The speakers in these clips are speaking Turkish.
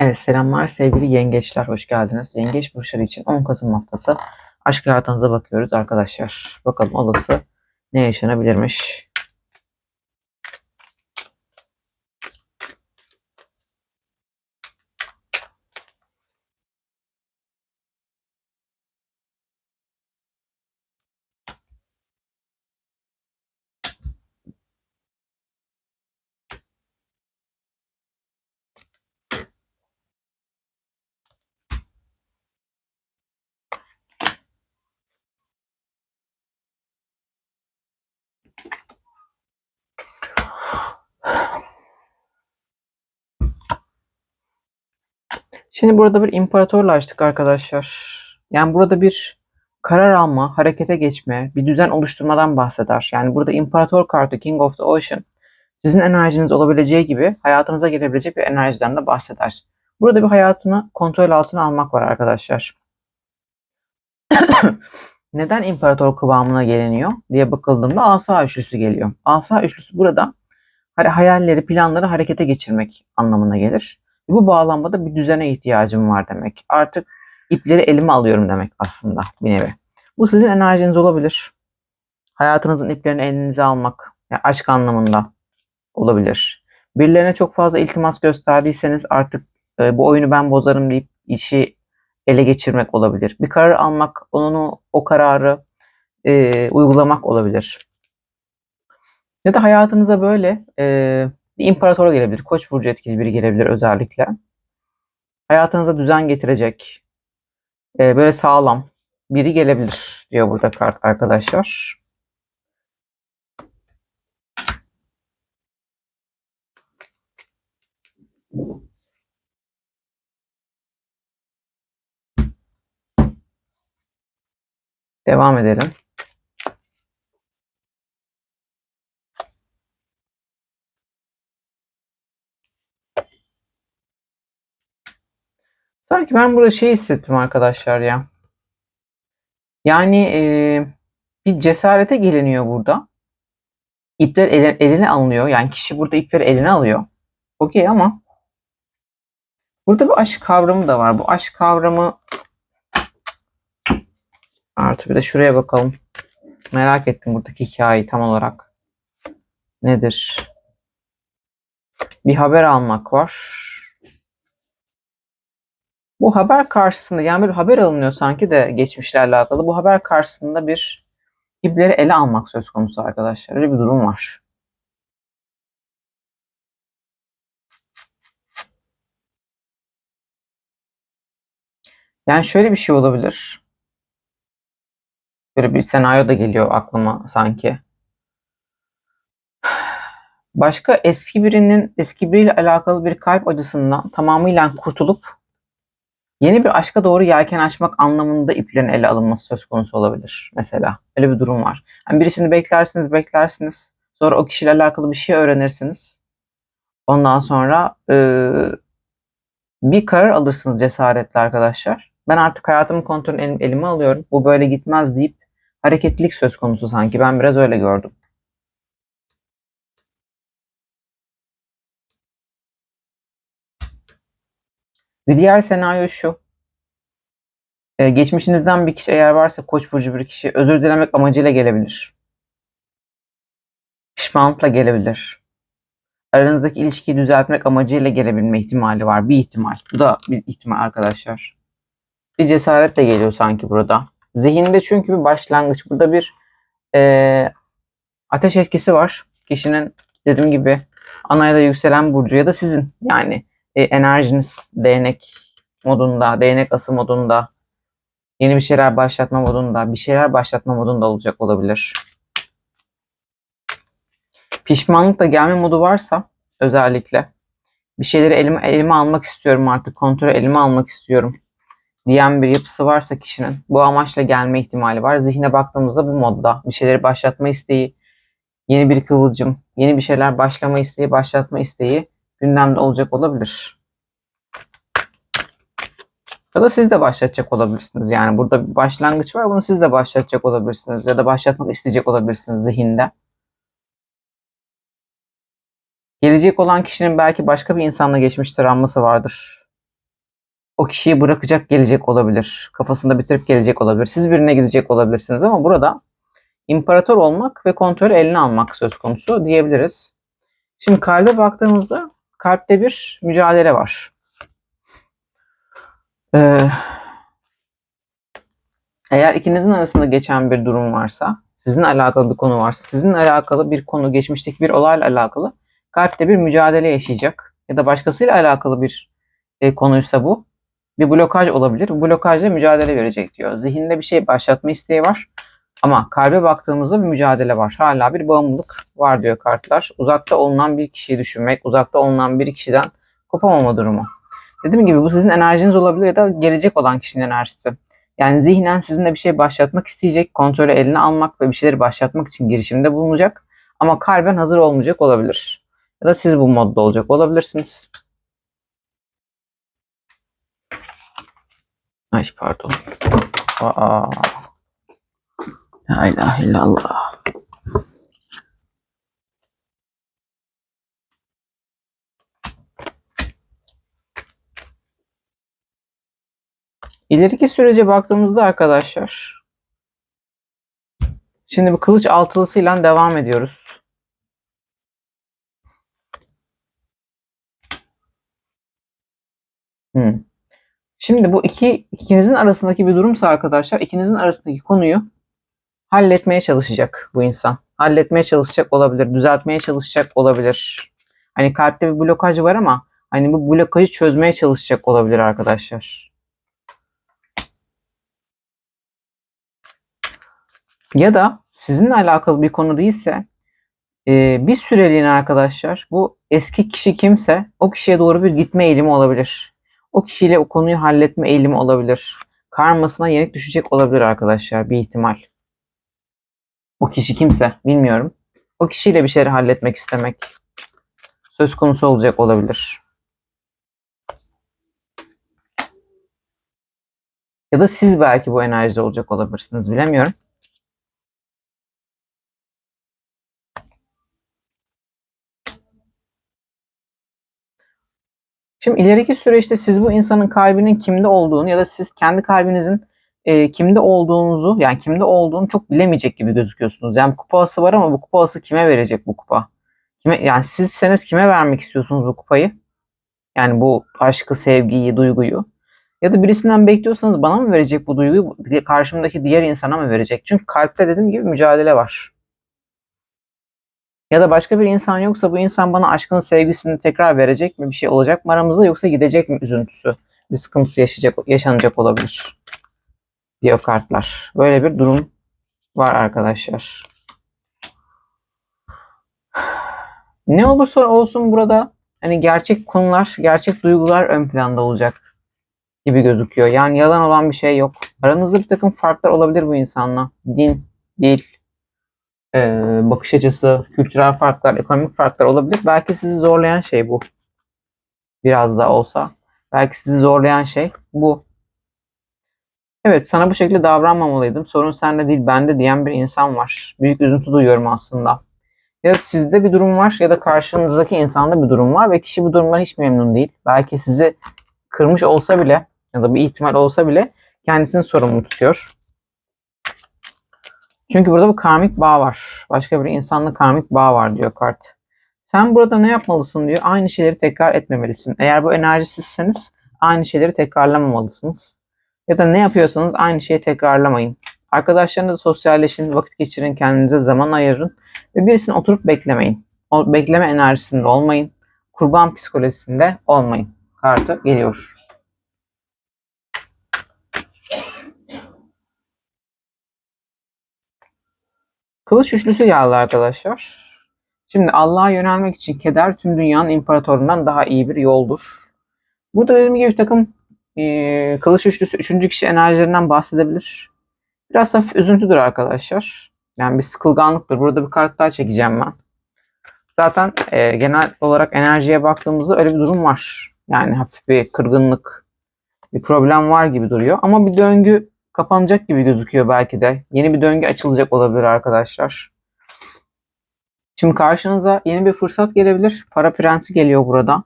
Evet selamlar sevgili yengeçler hoş geldiniz. Yengeç burçları için 10 Kasım haftası aşk hayatınıza bakıyoruz arkadaşlar. Bakalım olası ne yaşanabilirmiş. Şimdi burada bir imparatorla açtık arkadaşlar. Yani burada bir karar alma, harekete geçme, bir düzen oluşturmadan bahseder. Yani burada imparator kartı King of the Ocean sizin enerjiniz olabileceği gibi hayatınıza gelebilecek bir enerjiden de bahseder. Burada bir hayatını kontrol altına almak var arkadaşlar. Neden imparator kıvamına geliniyor diye bakıldığında asa üçlüsü geliyor. Asa üçlüsü burada hayalleri, planları harekete geçirmek anlamına gelir. Bu bağlamda bir düzene ihtiyacım var demek. Artık ipleri elime alıyorum demek aslında bir nevi. Bu sizin enerjiniz olabilir. Hayatınızın iplerini elinize almak, yani aşk anlamında olabilir. Birilerine çok fazla iltimas gösterdiyseniz artık e, bu oyunu ben bozarım deyip işi ele geçirmek olabilir. Bir karar almak, onu o kararı e, uygulamak olabilir. Ya da hayatınıza böyle e, bir imparator gelebilir. Koç burcu etkili biri gelebilir özellikle. Hayatınıza düzen getirecek, e, böyle sağlam biri gelebilir diyor burada kart arkadaşlar. Devam edelim. Sanki ben burada şey hissettim arkadaşlar ya. Yani e, bir cesarete geliniyor burada. İpler eline, eline alınıyor. Yani kişi burada ipleri eline alıyor. Okey ama burada bir aşk kavramı da var. Bu aşk kavramı artı bir de şuraya bakalım. Merak ettim buradaki hikayeyi tam olarak. Nedir? Bir haber almak var. Bu haber karşısında yani bir haber alınıyor sanki de geçmişlerle alakalı. Bu haber karşısında bir ipleri ele almak söz konusu arkadaşlar. Öyle bir durum var. Yani şöyle bir şey olabilir. Böyle bir senaryo da geliyor aklıma sanki. Başka eski birinin eski biriyle alakalı bir kalp acısından tamamıyla kurtulup Yeni bir aşka doğru yelken açmak anlamında iplerin ele alınması söz konusu olabilir mesela. Öyle bir durum var. Yani birisini beklersiniz, beklersiniz. Sonra o kişiyle alakalı bir şey öğrenirsiniz. Ondan sonra e, bir karar alırsınız cesaretle arkadaşlar. Ben artık hayatımın kontrolünü elim, elime alıyorum. Bu böyle gitmez deyip hareketlilik söz konusu sanki. Ben biraz öyle gördüm. Bir diğer senaryo şu. Ee, geçmişinizden bir kişi eğer varsa koç burcu bir kişi özür dilemek amacıyla gelebilir. Pişmanlıkla gelebilir. Aranızdaki ilişkiyi düzeltmek amacıyla gelebilme ihtimali var. Bir ihtimal. Bu da bir ihtimal arkadaşlar. Bir cesaret de geliyor sanki burada. Zihinde çünkü bir başlangıç. Burada bir e, ateş etkisi var. Kişinin dediğim gibi ana ya da yükselen burcu ya da sizin yani e, enerjiniz değnek modunda, değnek ası modunda, yeni bir şeyler başlatma modunda, bir şeyler başlatma modunda olacak olabilir. Pişmanlık da gelme modu varsa özellikle bir şeyleri elime, elime almak istiyorum artık, kontrolü elime almak istiyorum diyen bir yapısı varsa kişinin bu amaçla gelme ihtimali var. Zihne baktığımızda bu modda bir şeyleri başlatma isteği, yeni bir kıvılcım, yeni bir şeyler başlama isteği, başlatma isteği gündemde olacak olabilir. Ya da siz de başlatacak olabilirsiniz. Yani burada bir başlangıç var. Bunu siz de başlatacak olabilirsiniz. Ya da başlatmak isteyecek olabilirsiniz zihinde. Gelecek olan kişinin belki başka bir insanla geçmiş travması vardır. O kişiyi bırakacak gelecek olabilir. Kafasında bitirip gelecek olabilir. Siz birine gidecek olabilirsiniz ama burada imparator olmak ve kontrolü eline almak söz konusu diyebiliriz. Şimdi kalbe baktığımızda kalpte bir mücadele var. Ee, eğer ikinizin arasında geçen bir durum varsa, sizinle alakalı bir konu varsa, sizinle alakalı bir konu, geçmişteki bir olayla alakalı kalpte bir mücadele yaşayacak ya da başkasıyla alakalı bir e, konuysa bu bir blokaj olabilir. Bu blokajla mücadele verecek diyor. Zihinde bir şey başlatma isteği var. Ama kalbe baktığımızda bir mücadele var. Hala bir bağımlılık var diyor kartlar. Uzakta olunan bir kişiyi düşünmek, uzakta olunan bir kişiden kopamama durumu. Dediğim gibi bu sizin enerjiniz olabilir ya da gelecek olan kişinin enerjisi. Yani zihnen sizinle bir şey başlatmak isteyecek, kontrolü eline almak ve bir şeyleri başlatmak için girişimde bulunacak. Ama kalben hazır olmayacak olabilir. Ya da siz bu modda olacak olabilirsiniz. Ay pardon. Aa. La ilahe illallah. İleriki sürece baktığımızda arkadaşlar şimdi bu kılıç altılısıyla devam ediyoruz. Hmm. Şimdi bu iki ikinizin arasındaki bir durumsa arkadaşlar ikinizin arasındaki konuyu halletmeye çalışacak bu insan. Halletmeye çalışacak olabilir, düzeltmeye çalışacak olabilir. Hani kalpte bir blokaj var ama hani bu blokajı çözmeye çalışacak olabilir arkadaşlar. Ya da sizinle alakalı bir konu değilse e, bir süreliğine arkadaşlar bu eski kişi kimse o kişiye doğru bir gitme eğilimi olabilir. O kişiyle o konuyu halletme eğilimi olabilir. Karmasına yenik düşecek olabilir arkadaşlar bir ihtimal. O kişi kimse bilmiyorum. O kişiyle bir şeyleri halletmek istemek söz konusu olacak olabilir. Ya da siz belki bu enerjide olacak olabilirsiniz bilemiyorum. Şimdi ileriki süreçte siz bu insanın kalbinin kimde olduğunu ya da siz kendi kalbinizin e, kimde olduğunuzu yani kimde olduğunu çok bilemeyecek gibi gözüküyorsunuz. Yani kupası var ama bu kupası kime verecek bu kupa? Kime, yani sizseniz kime vermek istiyorsunuz bu kupayı? Yani bu aşkı, sevgiyi, duyguyu. Ya da birisinden bekliyorsanız bana mı verecek bu duyguyu? Karşımdaki diğer insana mı verecek? Çünkü kalpte dediğim gibi mücadele var. Ya da başka bir insan yoksa bu insan bana aşkın sevgisini tekrar verecek mi? Bir şey olacak mı aramızda yoksa gidecek mi üzüntüsü? Bir sıkıntısı yaşayacak, yaşanacak olabilir. Diyor kartlar. Böyle bir durum var arkadaşlar. Ne olursa olsun burada hani gerçek konular, gerçek duygular ön planda olacak gibi gözüküyor. Yani yalan olan bir şey yok. Aranızda bir takım farklar olabilir bu insanla. Din, dil, e, bakış açısı, kültürel farklar, ekonomik farklar olabilir. Belki sizi zorlayan şey bu. Biraz da olsa. Belki sizi zorlayan şey bu. Evet sana bu şekilde davranmamalıydım. Sorun sende değil bende diyen bir insan var. Büyük üzüntü duyuyorum aslında. Ya sizde bir durum var ya da karşınızdaki insanda bir durum var ve kişi bu durumdan hiç memnun değil. Belki sizi kırmış olsa bile ya da bir ihtimal olsa bile kendisini sorumlu tutuyor. Çünkü burada bir karmik bağ var. Başka bir insanla karmik bağ var diyor kart. Sen burada ne yapmalısın diyor. Aynı şeyleri tekrar etmemelisin. Eğer bu enerjisizseniz aynı şeyleri tekrarlamamalısınız. Ya da ne yapıyorsanız aynı şeyi tekrarlamayın. Arkadaşlarınızla sosyalleşin, vakit geçirin, kendinize zaman ayırın ve birisini oturup beklemeyin. O bekleme enerjisinde olmayın. Kurban psikolojisinde olmayın. Kartı geliyor. Kılıç üçlüsü geldi arkadaşlar. Şimdi Allah'a yönelmek için keder tüm dünyanın imparatorundan daha iyi bir yoldur. Burada dediğim gibi bir takım e, kılıç üçlüsü üçüncü kişi enerjilerinden bahsedebilir. Biraz hafif üzüntüdür arkadaşlar. Yani bir sıkılganlıktır. Burada bir kart daha çekeceğim ben. Zaten e, genel olarak enerjiye baktığımızda öyle bir durum var. Yani hafif bir kırgınlık, bir problem var gibi duruyor. Ama bir döngü kapanacak gibi gözüküyor belki de. Yeni bir döngü açılacak olabilir arkadaşlar. Şimdi karşınıza yeni bir fırsat gelebilir. Para prensi geliyor burada.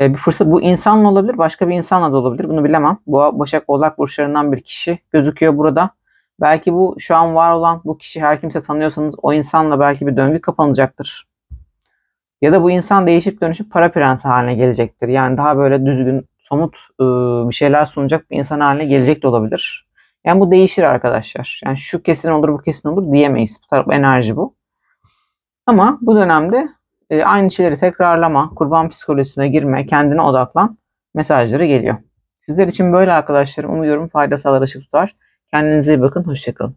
E, bir fırsat bu insanla olabilir, başka bir insanla da olabilir. Bunu bilemem. Boğa, Başak, Oğlak burçlarından bir kişi gözüküyor burada. Belki bu şu an var olan bu kişi her kimse tanıyorsanız o insanla belki bir döngü kapanacaktır. Ya da bu insan değişip dönüşüp para prensi haline gelecektir. Yani daha böyle düzgün, somut e, bir şeyler sunacak bir insan haline gelecek de olabilir. Yani bu değişir arkadaşlar. Yani şu kesin olur, bu kesin olur diyemeyiz. Bu taraf enerji bu. Ama bu dönemde e, aynı şeyleri tekrarlama, kurban psikolojisine girme, kendine odaklan mesajları geliyor. Sizler için böyle arkadaşlarım umuyorum fayda sağlar ışık tutar. Kendinize iyi bakın, hoşçakalın.